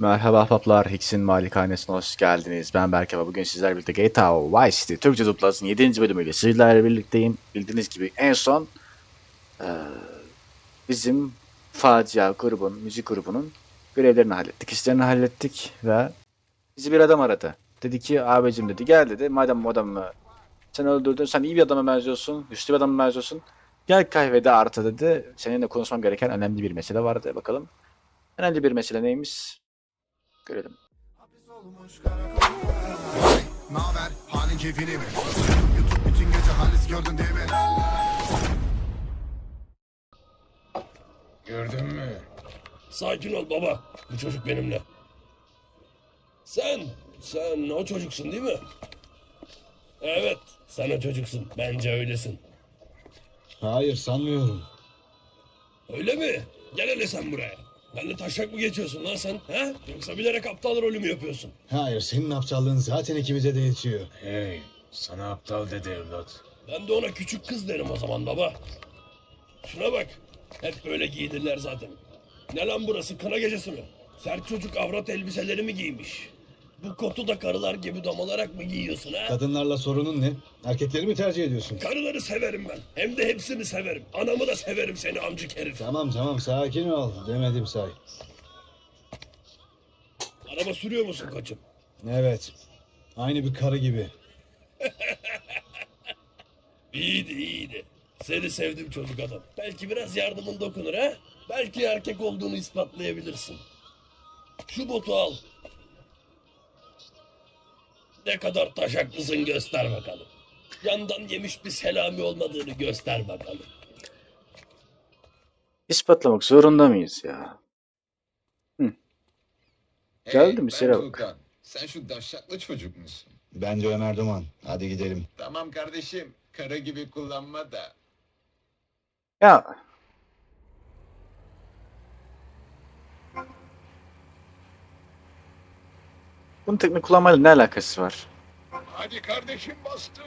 Merhaba paplar, Hicks'in malikanesine hoş geldiniz. Ben Berke ve bugün sizlerle birlikte GTA Vice City Türkçe Duplas'ın 7. bölümüyle sizlerle birlikteyim. Bildiğiniz gibi en son eee, bizim Facia grubun, müzik grubunun görevlerini hallettik, işlerini hallettik ve bizi bir adam aradı. Dedi ki abicim dedi gel dedi madem bu adamı sen öldürdün sen iyi bir adama benziyorsun, güçlü bir adama benziyorsun. Gel kahvede artı dedi. Seninle konuşmam gereken önemli bir mesele vardı bakalım. Önemli bir mesele neymiş? Görelim. Naber halin keyfini mi? YouTube bütün gece halis gördün değil mi? Gördün mü? Sakin ol baba. Bu çocuk benimle. Sen, sen o çocuksun değil mi? Evet, sen o çocuksun. Bence öylesin. Hayır sanmıyorum. Öyle mi? Gel hele sen buraya. Benle taşak mı geçiyorsun lan sen? He? Yoksa bilerek aptal rolü mü yapıyorsun? Hayır senin aptallığın zaten ikimize de yetiyor. Hey, sana aptal dedi evlat. Ben de ona küçük kız derim o zaman baba. Şuna bak. Hep böyle giydirler zaten. Ne lan burası kına gecesi mi? Sert çocuk avrat elbiseleri mi giymiş? Bu kotu da karılar gibi damalarak mı giyiyorsun ha? Kadınlarla sorunun ne? Erkekleri mi tercih ediyorsun? Karıları severim ben. Hem de hepsini severim. Anamı da severim seni amcık herif. Tamam tamam sakin ol demedim say. Araba sürüyor musun koçum? Evet. Aynı bir karı gibi. İyiydi iyiydi. Seni sevdim çocuk adam. Belki biraz yardımın dokunur ha? Belki erkek olduğunu ispatlayabilirsin. Şu botu al. Ne kadar taşaklısın göster bakalım. Yandan yemiş bir selami olmadığını göster bakalım. İspatlamak zorunda mıyız ya? Geldi mi? Şere bak. Tuğkan. Sen şu daşşaklı çocuk musun? Bence Ömer Duman. Hadi gidelim. Tamam kardeşim. Kara gibi kullanma da. Ya bunun teknik kullanmayla ne alakası var? Hadi kardeşim bastır.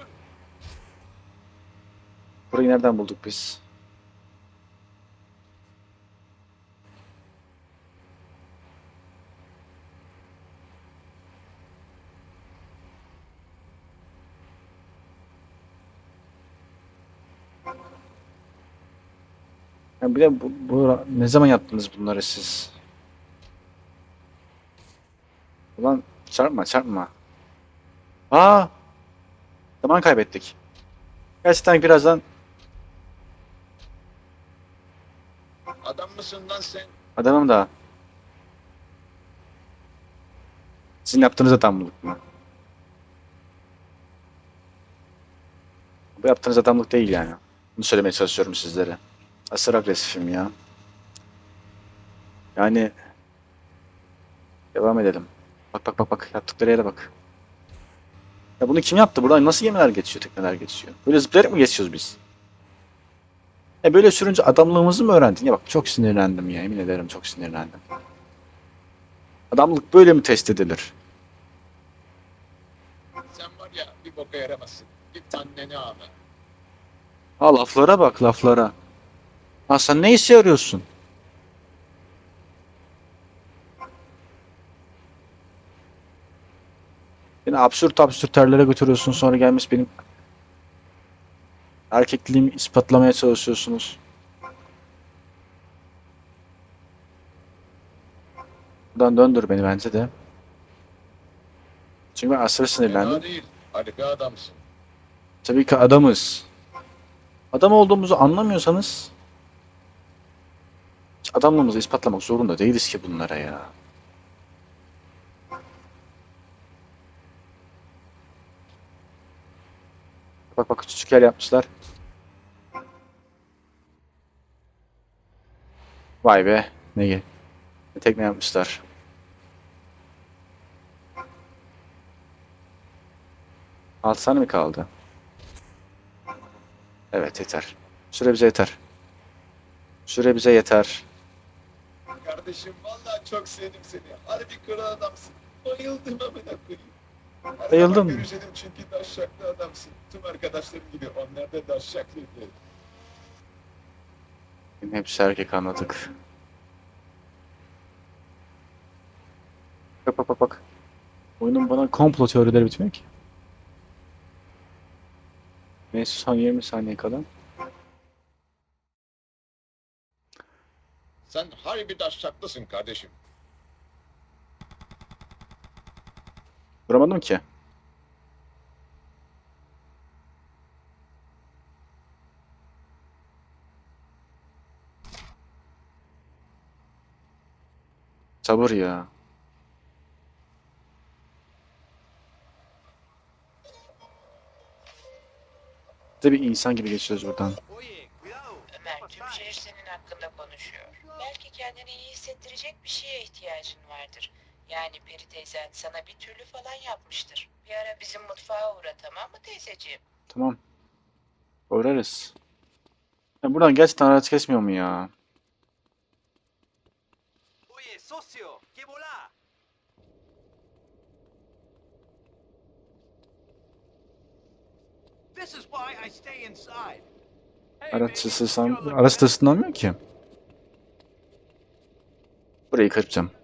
Burayı nereden bulduk biz? Ya bir de bu, bu ne zaman yaptınız bunları siz? Ulan çarpma çarpma. Aa! Zaman kaybettik. Gerçekten birazdan Adam mısın lan sen? Adamım da. Sizin yaptığınız adamlık mı? Bu yaptığınız adamlık değil yani. Bunu söylemeye çalışıyorum sizlere. Asır agresifim ya. Yani devam edelim. Bak bak bak bak yaptıkları yere bak. Ya bunu kim yaptı? Buradan nasıl gemiler geçiyor, tekneler geçiyor? Böyle zıplayarak mı geçiyoruz biz? E böyle sürünce adamlığımızı mı öğrendin? Ya bak çok sinirlendim ya emin ederim çok sinirlendim. Adamlık böyle mi test edilir? Sen var ya bir boka yaramazsın. Git anneni ağla. Ha laflara bak laflara. Ha sen ne işe yarıyorsun? Beni absürt absürt yerlere götürüyorsun sonra gelmiş benim erkekliğimi ispatlamaya çalışıyorsunuz. Buradan döndür beni bence de. Çünkü ben aşırı sinirlendim. Değil. Harika adamsın. Tabii ki adamız. Adam olduğumuzu anlamıyorsanız hiç adamlığımızı ispatlamak zorunda değiliz ki bunlara ya. Bak bak küçük yer yapmışlar. Vay be. Ne, ge- ne tekne yapmışlar. Altı tane mi kaldı? Evet yeter. Süre bize yeter. Süre bize yeter. Kardeşim vallahi çok sevdim seni. Harbi kral adamsın. Bayıldım amına koyayım. Bayıldın mı? görüşelim çünkü daşşaklı adamsın. Tüm arkadaşlarım gibi onlar da daşşaklıydı. Hepsi erkek anladık. Bak bak bak bak. Oyunun bana komplo teorileri bitmiyor ki. Neyse son 20 saniye kala. Sen harbi daşçaklısın kardeşim. Vuramadım ki. Sabır ya. De bir insan gibi geçiyoruz buradan. Ömer, tüm şehir senin hakkında konuşuyor. Belki kendini iyi hissettirecek bir şeye ihtiyacın vardır. Yani Peri teyzen sana bir türlü falan yapmıştır. Bir ara bizim mutfağa uğra tamam mı teyzeciğim? Tamam. Uğrarız. Ya buradan gerçekten araç kesmiyor mu ya? Oye, socio, ¿qué volá? This is why I stay inside. Araç sızsam, araç da ısınamıyor ki. Burayı kırpacağım.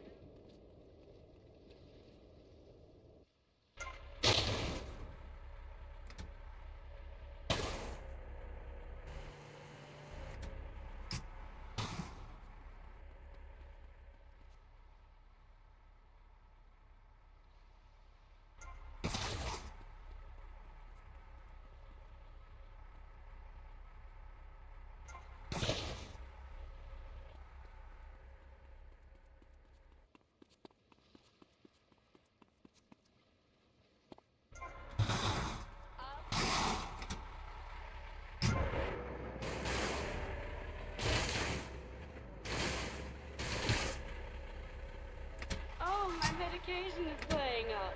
vacation is playing up.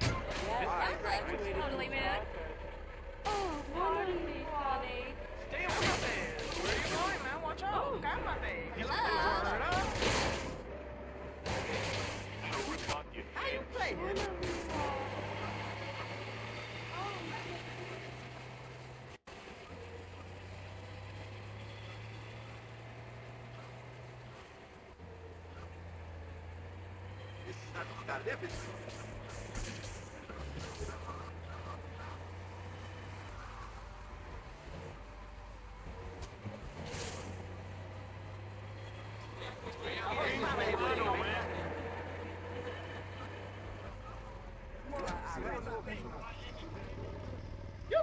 Yeah, that's totally man. You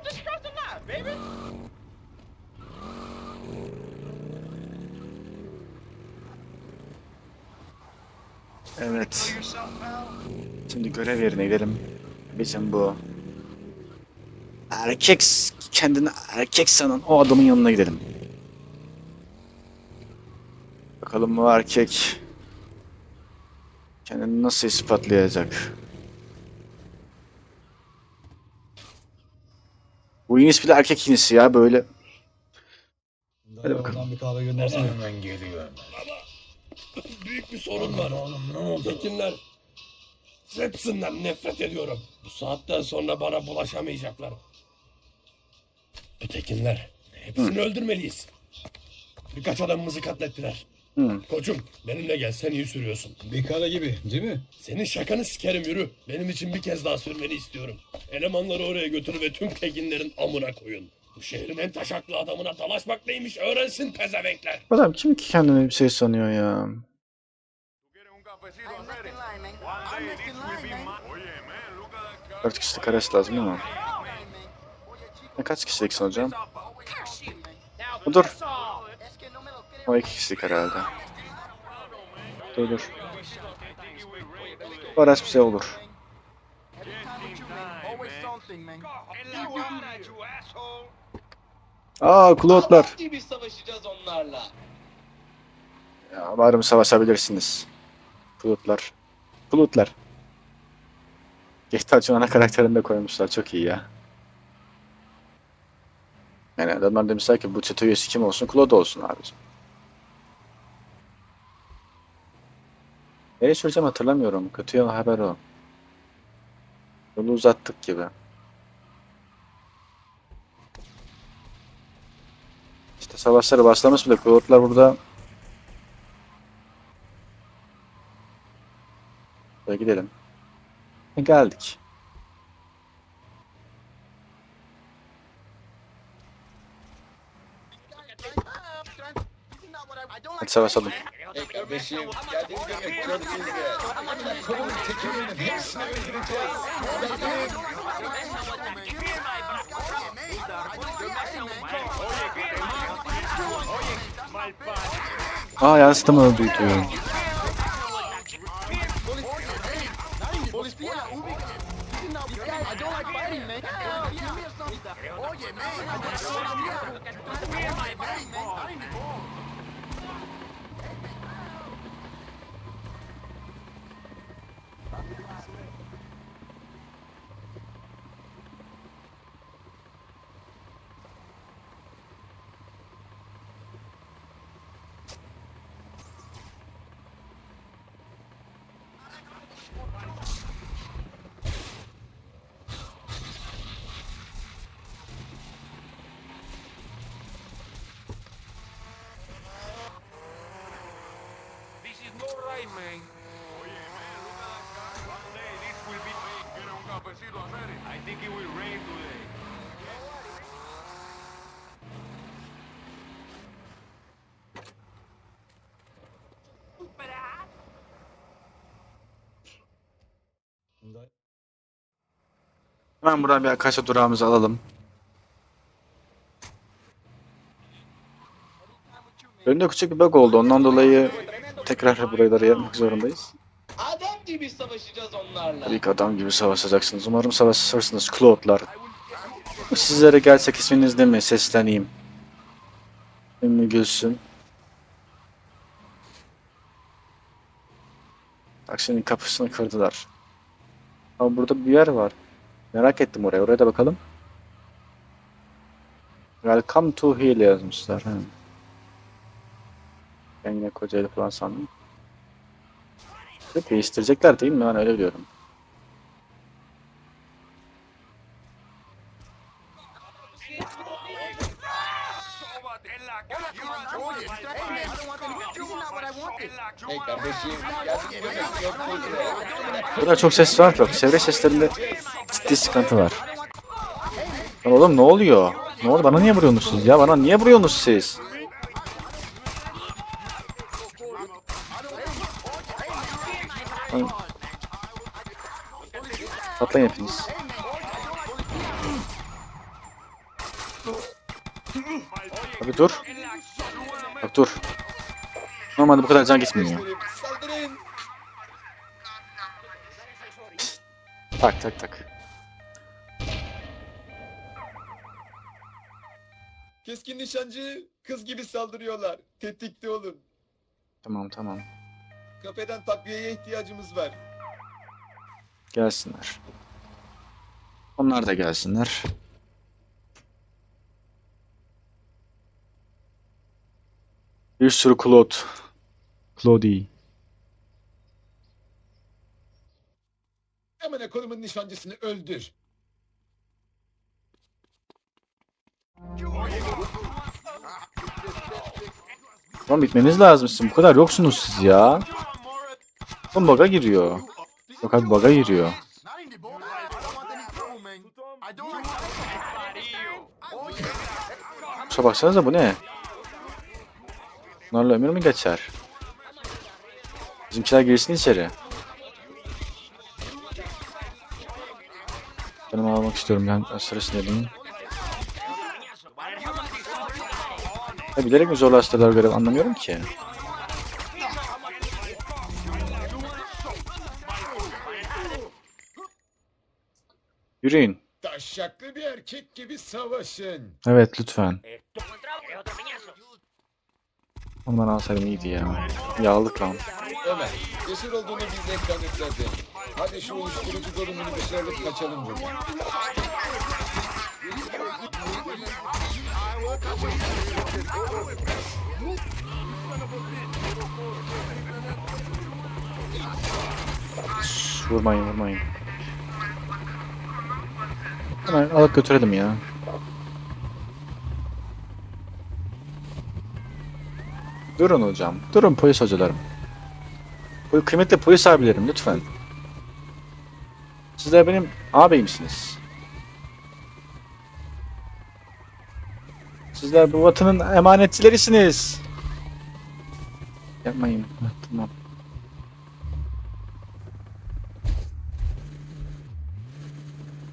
just baby. Kill yourself. Şimdi görev yerine gidelim. Bizim bu erkek kendini erkek sanan o adamın yanına gidelim. Bakalım bu erkek kendini nasıl ispatlayacak? Bu inis bile erkek inisi ya böyle. Hadi bakalım. Bir kahve göndersene. Hemen geliyorum. Büyük bir sorun var. Oğlum ne oldu? Tekinler. Hepsinden nefret ediyorum. Bu saatten sonra bana bulaşamayacaklar. Bu tekinler. Hepsini öldürmeliyiz. Birkaç adamımızı katlettiler. Hı. Koçum benimle gel sen iyi sürüyorsun. Bir kara gibi değil mi? Senin şakanı sikerim yürü. Benim için bir kez daha sürmeni istiyorum. Elemanları oraya götür ve tüm tekinlerin amına koyun. Bu şehrin en taşaklı adamına dalaşmak neymiş öğrensin pezevenkler. Adam kim ki kendini bir şey sanıyor ya? Dört kişilik araç lazım ama. Ne kaç kişiliksin hocam? Dur. O iki kişilik herhalde. Dur dur. Bu araç bize olur. Aa kulotlar. gibi savaşacağız onlarla. Ya umarım savaşabilirsiniz. Kulutlar. Kulutlar. GTA ana karakterini de koymuşlar. Çok iyi ya. Yani adamlar demişler ki bu çete üyesi kim olsun? Claude olsun abicim. Nereye süreceğim hatırlamıyorum. Kötü haber o. Yolu uzattık gibi. İşte savaşları başlamış bile. Claude'lar burada Buraya gidelim. E, geldik. Hadi savaşalım. Hey kardeşim geldiğini görmek çok güzel. Amına koyduğum tekiminin hepsini öldüreceğiz. Geldim. Aa yansıtımı öldürdü. This is no right, man. I think it will rain today. Hemen buradan bir Akasya durağımızı alalım. Önümde küçük bir bug oldu. Ondan dolayı tekrar burayı yapmak zorundayız. Adam gibi savaşacağız onlarla. Ki adam gibi savaşacaksınız. Umarım savaşırsınız Claude'lar. Sizlere gerçek isminiz ne mi? Sesleneyim. Ümmü Gülsüm. Şimdi kapısını kırdılar. Ama burada bir yer var. Merak ettim oraya. Oraya da bakalım. Welcome to Heal yazmışlar. He. Ben yine Kocaeli falan sandım. Değiştirecekler değil mi? Ben öyle biliyorum. Görmek çok ses var bak çevre seslerinde ciddi sıkıntı var. Lan oğlum ne oluyor? Ne oldu? Bana niye vuruyorsunuz ya? Bana niye vuruyorsunuz siz? Lan- Patlayın hepiniz. Abi dur. Bak dur. Normalde bu kadar can gitmiyor. Tak tak tak. Keskin nişancı kız gibi saldırıyorlar. Tetikte olun. Tamam tamam. Kafeden takviyeye ihtiyacımız var. Gelsinler. Onlar da gelsinler. Bir sürü Claude. Claudie. Hemen konumun nişancısını öldür. Lan bitmeniz lazım sizin. Bu kadar yoksunuz siz ya. Oğlum baga giriyor. Bak abi baga giriyor. Şuna baksanıza bu ne? Bunlarla ömür mü geçer? Bizimkiler girsin içeri. Canımı almak istiyorum ben sırasını edeyim. Ya bilerek mi zorlaştırdılar görev anlamıyorum ki. Yürüyün. Taşşaklı bir erkek gibi savaşın. Evet lütfen. Ondan alsaydım iyiydi ya. Yağlık lan. Ömer, cesur olduğunu bize kanıtladın. Hadi şu uyuşturucu durumunu dışarı alıp kaçalım buradan. Vurmayın vurmayın. Hemen alıp götürelim ya. Durun hocam. Durun polis hocalarım. Bu kıymetli polis abilerim lütfen. Sizler benim ağabeyimsiniz. Sizler bu vatanın emanetçilerisiniz. Yapmayın. Tamam.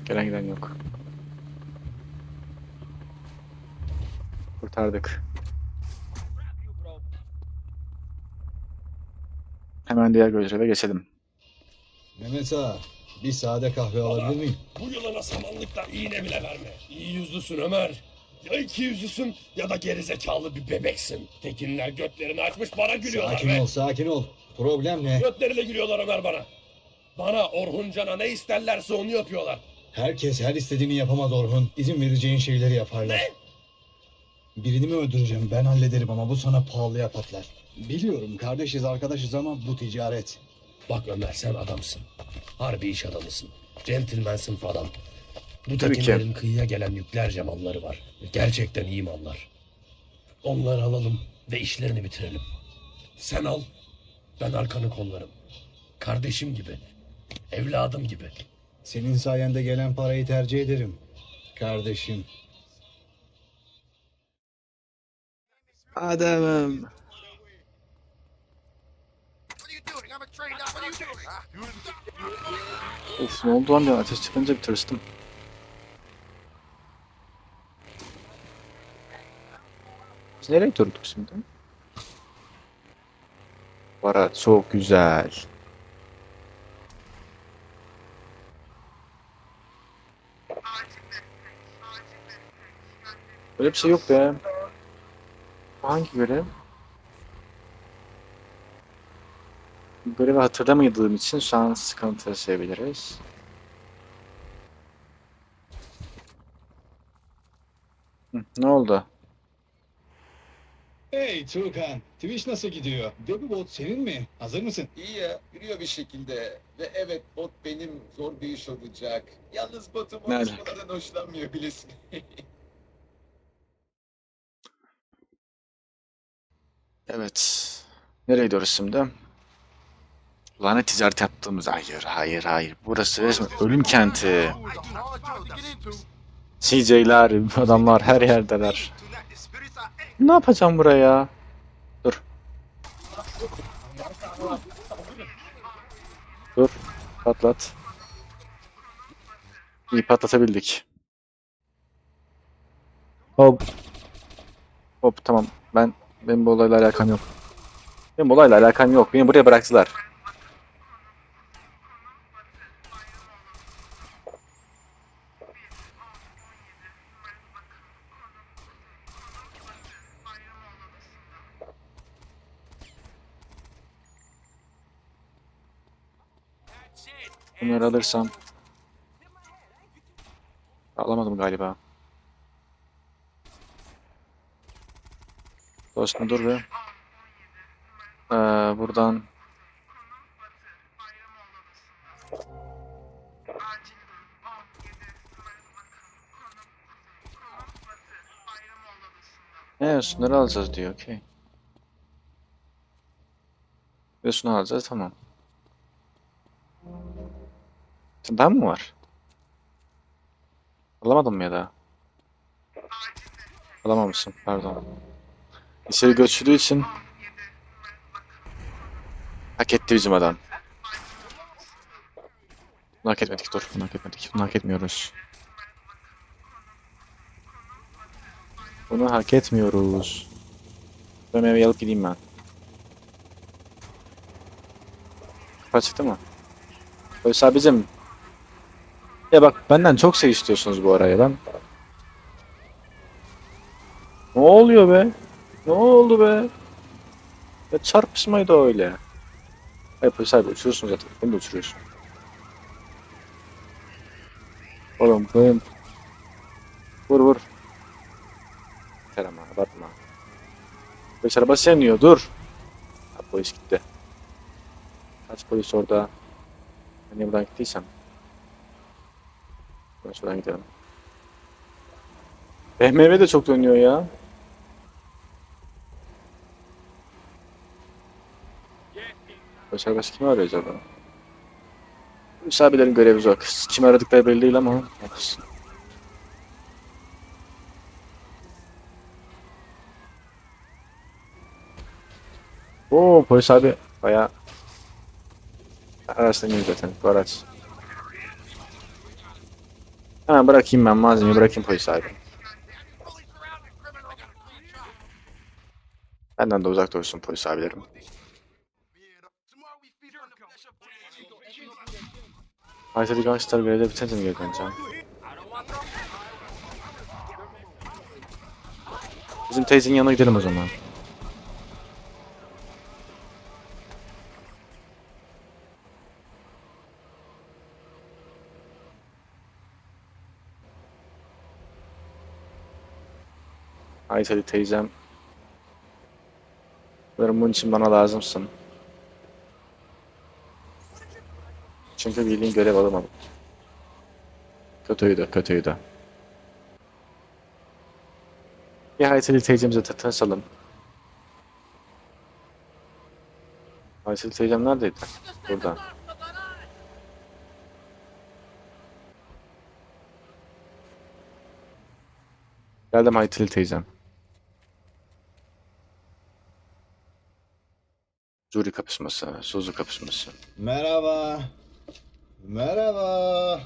Gelen giden yok. Kurtardık. Hemen diğer göreve geçelim. Mehmet ağa, bir sade kahve alabilir miyim? Bu yılana samanlıkta iğne bile verme. İyi yüzlüsün Ömer. Ya iki yüzlüsün ya da gerizekalı bir bebeksin. Tekinler götlerini açmış bana gülüyorlar Sakin be. ol, sakin ol. Problem ne? Götleriyle gülüyorlar Ömer bana. Bana Orhuncan'a ne isterlerse onu yapıyorlar. Herkes her istediğini yapamaz Orhun. İzin vereceğin şeyleri yaparlar. Ne? Birini mi öldüreceğim ben hallederim ama bu sana pahalıya patlar. Biliyorum kardeşiz arkadaşız ama bu ticaret. Bak Ömer sen adamsın. Harbi iş adamısın. Centilmensin falan. Bu Tabii ki. tekinlerin kıyıya gelen yüklerce malları var. Gerçekten iyi mallar. Onları alalım ve işlerini bitirelim. Sen al, ben arkanı kollarım. Kardeşim gibi, evladım gibi. Senin sayende gelen parayı tercih ederim. Kardeşim. Adamım. Of ne oldu lan an? ateş çıkınca bir tırstım. Biz nereye durduk şimdi? Barat çok güzel. Böyle bir şey yok be. Hangi görev? Görevi hatırlamadığım için şu an sıkıntı yaşayabiliriz. Ne oldu? Hey Tuğkan, Twitch nasıl gidiyor? Bot senin mi? Hazır mısın? İyi ya, yürüyor bir şekilde. Ve evet bot benim zor bir iş olacak. Yalnız botum Ne konuşmalardan hoşlanmıyor bilesin. Evet. Nereye gidiyoruz şimdi? Lanet ticaret yaptığımız hayır hayır hayır. Burası resmen ölüm kenti. CJ'ler, adamlar her yerdeler. Ne yapacağım buraya? Dur. Dur. Patlat. İyi patlatabildik. Hop. Hop tamam. Ben benim bu olayla alakam yok. Benim bu olayla alakam yok. Beni buraya bıraktılar. Bunları alırsam alamadım galiba. Dostum dur be. Ee, buradan Evet, şunları alacağız diyor. Okey. Ve şunu alacağız. Tamam. Daha mı var? Alamadın mı ya da? Alamamışsın. Pardon. İçeri göçüldüğü için hak etti bizim adam. Bunu hak etmedik. Dur. Bunu hak etmedik. Bunu hak etmiyoruz. Bunu hak etmiyoruz. Ben meyveyi alıp gideyim ben. Kafa çıktı mı? Polis abicim. Ya bak benden çok şey istiyorsunuz bu araya lan. Ne oluyor be? Ne oldu be? Ya çarpışmaydı öyle. Hayır polis abi uçuruyorsun zaten. Beni de uçuruyorsun. Oğlum koyun. Vur vur. Yeter ama abartma. Polis arabası yanıyor dur. Ha, polis gitti. Kaç polis orada? Niye buradan gittiysem. Ben şuradan gidelim. BMW de çok dönüyor ya. Polis arabası kimi arıyor acaba? Polis abilerin görevi zor. Kim aradıkları belli değil ama. Oo polis abi bayağı araçtan zaten bu araç. Hemen bırakayım ben malzemeyi bırakayım polis abi. Benden de uzak dursun polis abilerim. Haritadaki gangster görevde mi geri döneceğim? Bizim teyzenin yanına gidelim o zaman. Ait hadi teyzem. Sanırım bunun için bana lazımsın. Çünkü bildiğin görev alamadım. Kötüydü, kötüydü. Hayteli teyzemize tanışalım. Hayteli teyzem neredeydi? Burada. Geldim Hayteli teyzem. Jüri kapışması, Suzu kapışması. Merhaba. Merhaba.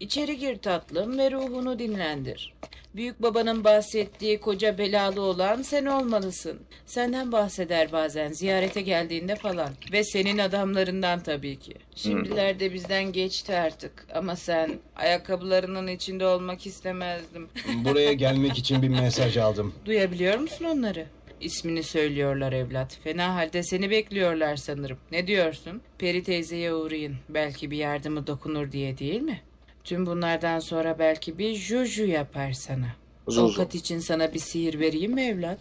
İçeri gir tatlım ve ruhunu dinlendir. Büyük babanın bahsettiği koca belalı olan sen olmalısın. Senden bahseder bazen ziyarete geldiğinde falan. Ve senin adamlarından tabii ki. Şimdilerde bizden geçti artık. Ama sen ayakkabılarının içinde olmak istemezdim. Buraya gelmek için bir mesaj aldım. Duyabiliyor musun onları? İsmini söylüyorlar evlat. Fena halde seni bekliyorlar sanırım. Ne diyorsun? Peri teyzeye uğrayın. Belki bir yardımı dokunur diye değil mi? Tüm bunlardan sonra belki bir juju yapar sana. Zuzu. Avukat için sana bir sihir vereyim mi evlat?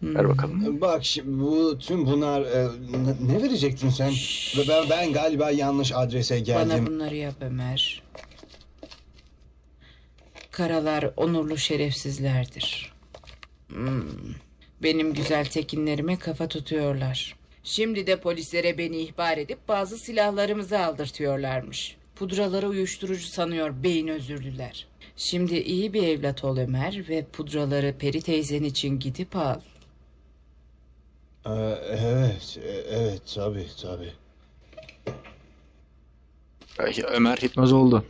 Hmm. Ver bakalım. Bak şimdi bu tüm bunlar e, ne- ne verecektin sen? Ve Ben, ben galiba yanlış adrese Bana geldim. bunları yap Ömer. Karalar onurlu şerefsizlerdir. Hmm. Benim güzel tekinlerime kafa tutuyorlar. Şimdi de polislere beni ihbar edip bazı silahlarımızı aldırtıyorlarmış. Pudraları uyuşturucu sanıyor beyin özürlüler. Şimdi iyi bir evlat ol Ömer ve pudraları Peri teyzen için gidip al. Ee, evet, e, evet tabii tabii. Ömer hipnoz oldu.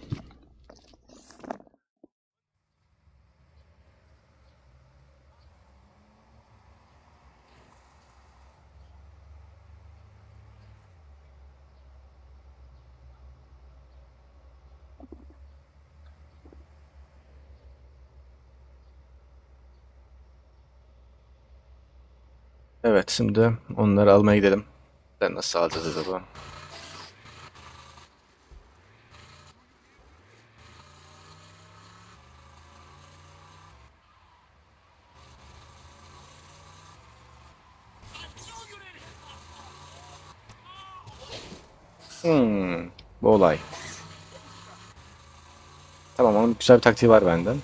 Evet şimdi onları almaya gidelim. Ben nasıl alacağız acaba? Hmm, bu olay. Tamam onun güzel bir taktiği var benden.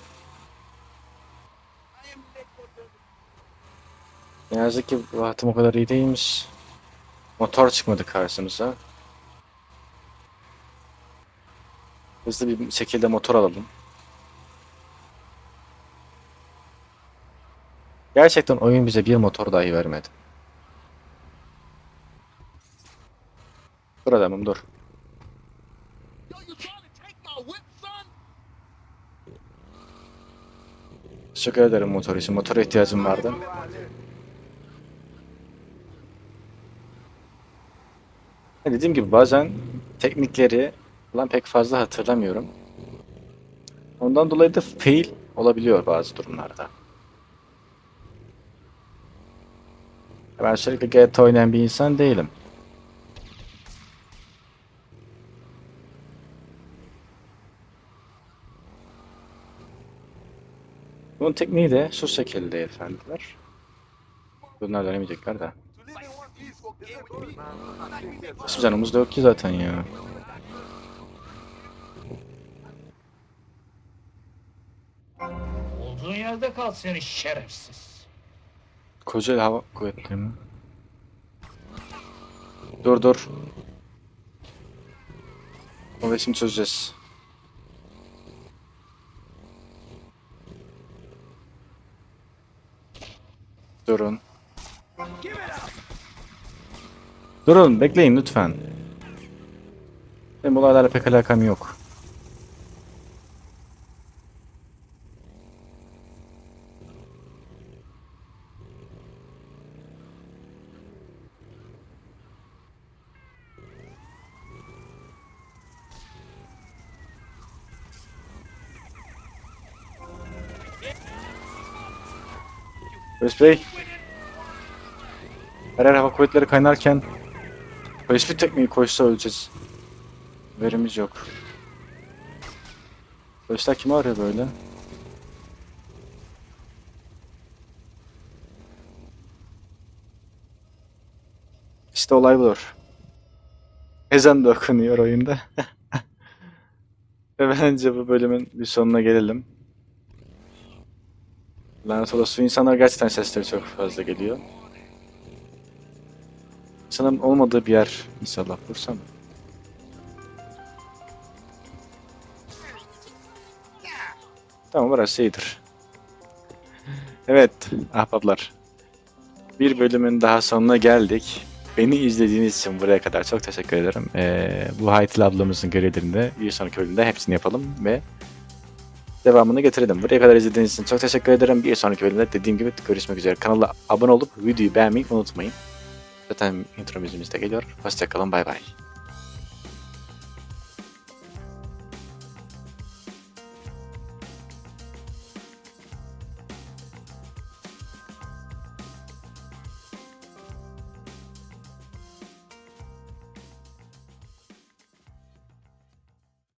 Ne yazık ki bu hattım o kadar iyi değilmiş. Motor çıkmadı karşımıza. Hızlı bir şekilde motor alalım. Gerçekten oyun bize bir motor dahi vermedi. Dur adamım dur. Teşekkür ederim motor için. Motora ihtiyacım vardı. Dediğim gibi bazen teknikleri falan pek fazla hatırlamıyorum. Ondan dolayı da fail olabiliyor bazı durumlarda. Ben sürekli GTA oynayan bir insan değilim. Bunun tekniği de şu şekilde efendiler. Bunlar dönemeyecekler de. Bizim canımız da yok ki zaten ya. Olduğun yerde kal seni şerefsiz. Kocaeli Hava Kuvvetleri mi? Dur dur. Onu şimdi çözeceğiz. Durun. Durun, bekleyin lütfen. Benim olaylarla pek alakam yok. Polis Bey. Her yer hava kuvvetleri kaynarken bir tekmeyi koysa öleceğiz. Verimiz yok. Polisler kimi arıyor böyle? İşte olay budur. Ezan da okunuyor oyunda. Ve bence bu bölümün bir sonuna gelelim. Lanet olası insanlar gerçekten sesleri çok fazla geliyor. Sanırım olmadığı bir yer inşallah bulursam. Tamam orası iyidir. Evet ahbaplar. Bir bölümün daha sonuna geldik. Beni izlediğiniz için buraya kadar çok teşekkür ederim. Ee, bu Haytil ablamızın görevlerinde bir sonraki bölümde hepsini yapalım ve devamını getirelim. Buraya kadar izlediğiniz için çok teşekkür ederim. Bir sonraki bölümde dediğim gibi görüşmek üzere. Kanala abone olup videoyu beğenmeyi unutmayın. Zaten intro müziğimiz de geliyor. Hoşçakalın bay bay.